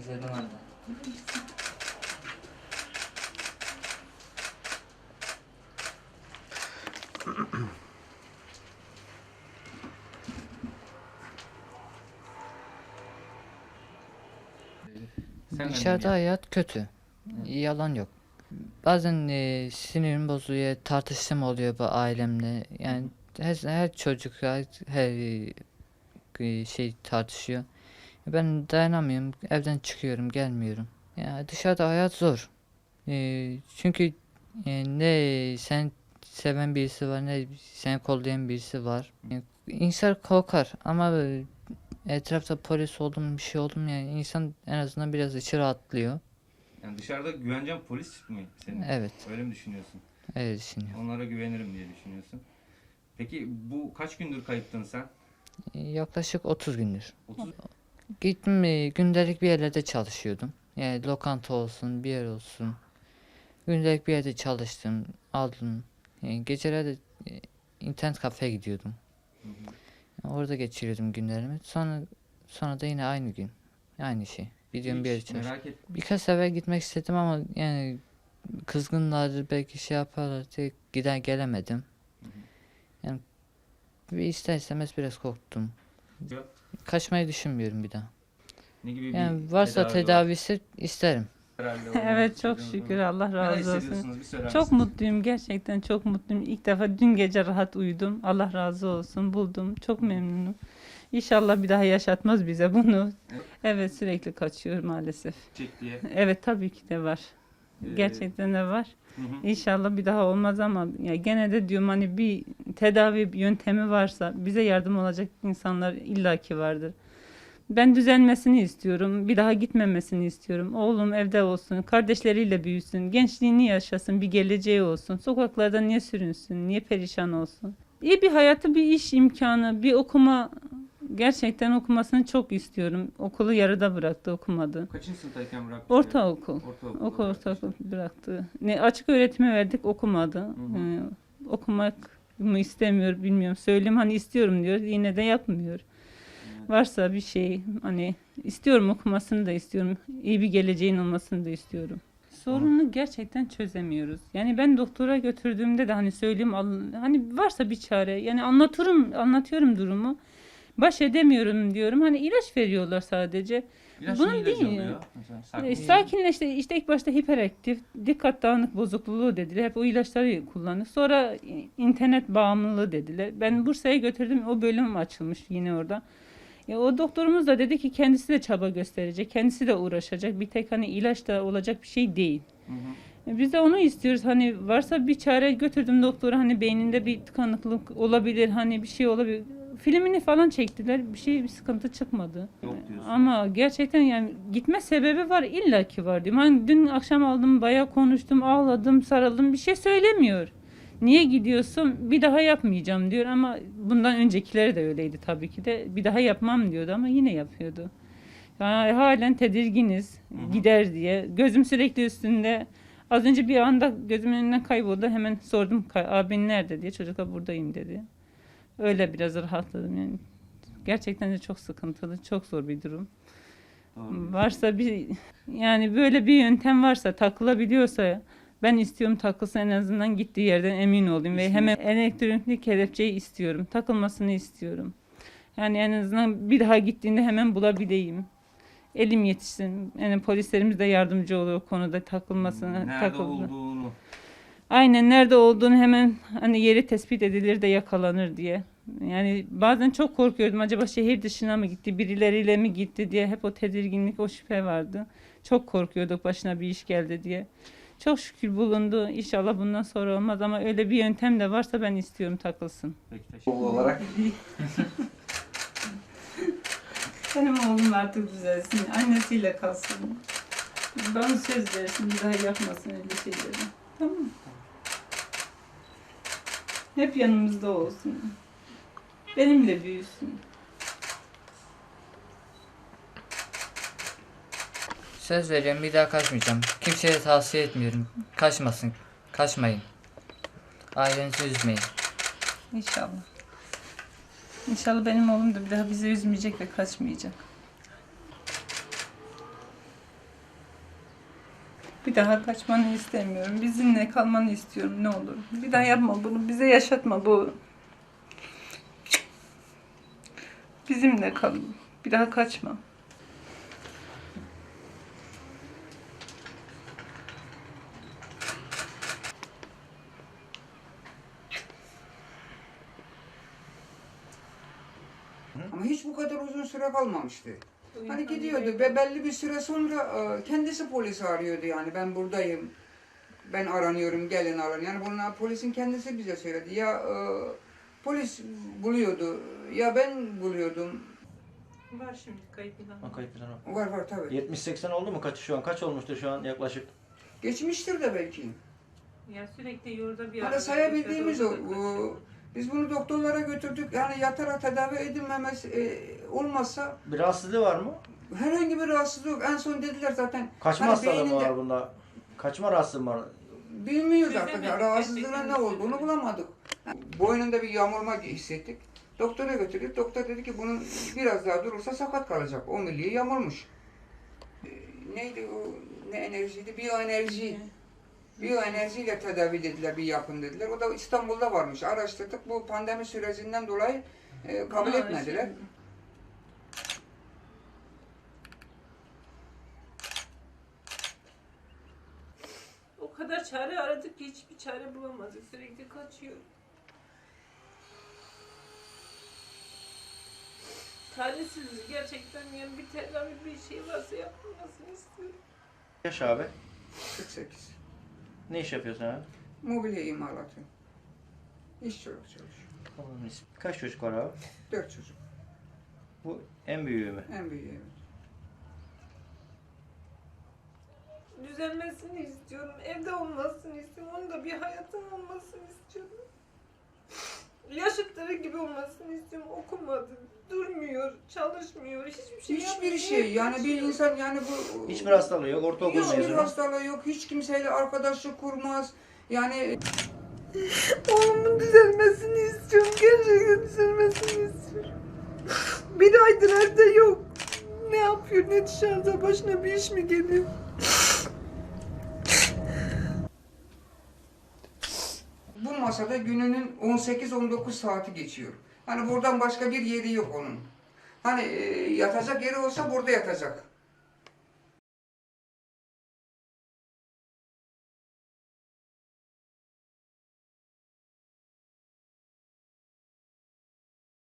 Özledim anne. Sen Dışarıda hayat kötü. Yalan yok. Bazen e, sinirim bozuluyor, tartıştım oluyor bu ailemle. Yani her, her çocuk, her, her e, şey tartışıyor. Ben dayanamıyorum, evden çıkıyorum, gelmiyorum. Ya dışarıda hayat zor. E, çünkü e, ne sen seven birisi var, ne seni kollayan birisi var. E, İnsan korkar ama e, etrafta polis oldum, bir şey oldum yani insan en azından biraz içi rahatlıyor. Yani dışarıda güvencem polis mi senin? Evet, Öyle mi düşünüyorsun? öyle düşünüyorum. Onlara güvenirim diye düşünüyorsun. Peki bu kaç gündür kayıptın sen? Yaklaşık 30 gündür. 30 Gittim gündelik bir yerlerde çalışıyordum. Yani lokanta olsun, bir yer olsun. Gündelik bir yerde çalıştım, aldım. Yani gecelerde internet kafeye gidiyordum. Hı hı. Yani orada geçiriyordum günlerimi. Sonra sonra da yine aynı gün. Aynı şey. Gidiyorum bir yere çalışıyorum. Birkaç sefer gitmek istedim ama yani kızgınlardı belki şey yaparlar diye gider gelemedim. Hı hı. Yani bir ister istemez biraz korktum. Ya, Kaçmayı düşünmüyorum bir daha. Ne gibi bir Yani varsa tedavi var? tedavisi isterim. Herhalde o- Evet çok şükür Allah razı olsun. Bir Çok mutluyum gerçekten çok mutluyum. İlk defa dün gece rahat uyudum. Allah razı olsun buldum. Çok memnunum. İnşallah bir daha yaşatmaz bize bunu. Evet. Evet sürekli kaçıyor maalesef. Çek diye. Evet tabii ki de var. Ee, Gerçekten de var. Hı hı. İnşallah bir daha olmaz ama ya gene de diyorum hani bir tedavi yöntemi varsa bize yardım olacak insanlar illaki vardır. Ben düzelmesini istiyorum. Bir daha gitmemesini istiyorum. Oğlum evde olsun, kardeşleriyle büyüsün, gençliğini yaşasın, bir geleceği olsun. Sokaklarda niye sürünsün, niye perişan olsun? İyi bir hayatı, bir iş imkanı, bir okuma gerçekten okumasını çok istiyorum. Okulu yarıda bıraktı, okumadı. Kaçıncı sınıftayken bıraktın? Ortaokul. Ortaokul. Okul ortaokul bıraktı. Ne açık öğretime verdik okumadı. hı. Ee, okumak mı istemiyor bilmiyorum. Söyleyeyim hani istiyorum diyor. Yine de yapmıyor. Evet. Varsa bir şey hani istiyorum okumasını da istiyorum. İyi bir geleceğin olmasını da istiyorum. Sorunu gerçekten çözemiyoruz. Yani ben doktora götürdüğümde de hani söyleyeyim hani varsa bir çare yani anlatırım anlatıyorum durumu. Baş edemiyorum diyorum. Hani ilaç veriyorlar sadece. İlaç Bunun değil. oluyor? Mesela sakin- Sakinleşti. İşte ilk başta hiperaktif, dikkat dağınık bozukluğu dediler. Hep o ilaçları kullandık. Sonra internet bağımlılığı dediler. Ben Bursa'ya götürdüm. O bölüm açılmış yine orada. E, o doktorumuz da dedi ki kendisi de çaba gösterecek. Kendisi de uğraşacak. Bir tek hani ilaçla olacak bir şey değil. Hı hı. Biz de onu istiyoruz. Hani varsa bir çare götürdüm doktora. Hani beyninde bir tıkanıklık olabilir. Hani bir şey olabilir. Filmini falan çektiler. Bir şey bir sıkıntı çıkmadı. Yok diyorsun. Ama gerçekten yani gitme sebebi var illaki var diyorum. Hani dün akşam aldım bayağı konuştum ağladım sarıldım bir şey söylemiyor. Niye gidiyorsun? Bir daha yapmayacağım diyor ama bundan öncekileri de öyleydi tabii ki de. Bir daha yapmam diyordu ama yine yapıyordu. Yani halen tedirginiz hı. gider diye. Gözüm sürekli üstünde. Az önce bir anda gözümün önünden kayboldu. Hemen sordum "Kay- abin nerede diye. Çocuklar buradayım dedi. Öyle biraz rahatladım yani. Gerçekten de çok sıkıntılı, çok zor bir durum. Doğru. Varsa bir yani böyle bir yöntem varsa takılabiliyorsa ben istiyorum takılsın en azından gittiği yerden emin olayım ve hemen elektronik kelepçeyi istiyorum. Takılmasını istiyorum. Yani en azından bir daha gittiğinde hemen bulabileyim. Elim yetişsin. Yani polislerimiz de yardımcı oluyor konuda takılmasına. Nerede takıldı. olduğunu. Aynen nerede olduğunu hemen hani yeri tespit edilir de yakalanır diye. Yani bazen çok korkuyordum acaba şehir dışına mı gitti, birileriyle mi gitti diye hep o tedirginlik, o şüphe vardı. Çok korkuyorduk başına bir iş geldi diye. Çok şükür bulundu. İnşallah bundan sonra olmaz ama öyle bir yöntem de varsa ben istiyorum takılsın. Peki teşekkür olarak Benim oğlum artık düzelsin, annesiyle kalsın. Bana söz versin, bir daha yapmasın öyle şeyleri. Tamam mı? Hep yanımızda olsun. Benimle büyüsün. Söz veriyorum bir daha kaçmayacağım. Kimseye tavsiye etmiyorum. Kaçmasın. Kaçmayın. Ailenizi üzmeyin. İnşallah. İnşallah benim oğlum da bir daha bizi üzmeyecek ve kaçmayacak. Bir daha kaçmanı istemiyorum. Bizimle kalmanı istiyorum ne olur. Bir daha yapma bunu. Bize yaşatma bu. Bizimle kalın. Bir daha kaçma. Bu kadar uzun süre kalmamıştı. Hani gidiyordu ve belli bir süre sonra e, kendisi polisi arıyordu yani ben buradayım. Ben aranıyorum gelin alın. Yani bunu polisin kendisi bize söyledi. Ya e, polis buluyordu ya ben buluyordum. Var şimdi kayıp Ha, kayıp var. Var var tabii. 70-80 oldu mu kaçı şu an? Kaç olmuştur şu an yaklaşık? Geçmiştir de belki. Ya sürekli yolda bir Hani sayabildiğimiz o. o, Biz bunu doktorlara götürdük. Yani yatarak tedavi edilmemesi e, olmazsa Bir rahatsızlığı var mı? herhangi bir rahatsızlık yok. En son dediler zaten Kaçma Hani hastalığı mı beyninde- var bunda? Kaçma rahatsızlığı mı var? Bilmiyoruz artık. Çözemedik, Rahatsızlığına ne olduğunu çözemedik. bulamadık. Boynunda bir yağmurma hissettik. Doktora götürdük. Doktor dedi ki bunun biraz daha durursa sakat kalacak. O milliye yamulmuş. Ee, Neydi o? Ne enerjiydi? Biyoenerji. Biyoenerjiyle tedavi dediler, bir yapın dediler. O da İstanbul'da varmış. Araştırdık. Bu pandemi sürecinden dolayı e, kabul etmediler. O kadar çare aradık ki hiçbir çare bulamadık. Sürekli kaçıyor. Çaresiziz gerçekten yani bir tedavi bir şey varsa yapılmasını istiyorum. Yaş abi. 48. Ne iş yapıyorsun abi? Mobilya imalatı. İş çocuk çalışıyor. Oğlum ismi. Kaç çocuk var abi? Dört çocuk. Bu en büyüğü mü? En büyüğü evet. Düzelmesini istiyorum. Evde olmasını istiyorum. Onun da bir hayatın olmasını istiyorum. Yaşıtları gibi olmasını istiyorum. Okumadı, durmuyor, çalışmıyor, hiçbir şey Hiçbir yapmıyor. şey yani bir Kaçıyor. insan yani bu Hiçbir hastalığı yok. Ortaokul Hiçbir mezunu. hastalığı yok. Hiç kimseyle arkadaşlık kurmaz. Yani Oğlumun düzelmesini istiyorum. Gerçekten düzelmesini istiyorum. Bir aydır evde yok. Ne yapıyor ne dışarıda başına bir iş mi geliyor? bu masada gününün 18-19 saati geçiyor. Hani buradan başka bir yeri yok onun. Hani e, yatacak yeri olsa burada yatacak.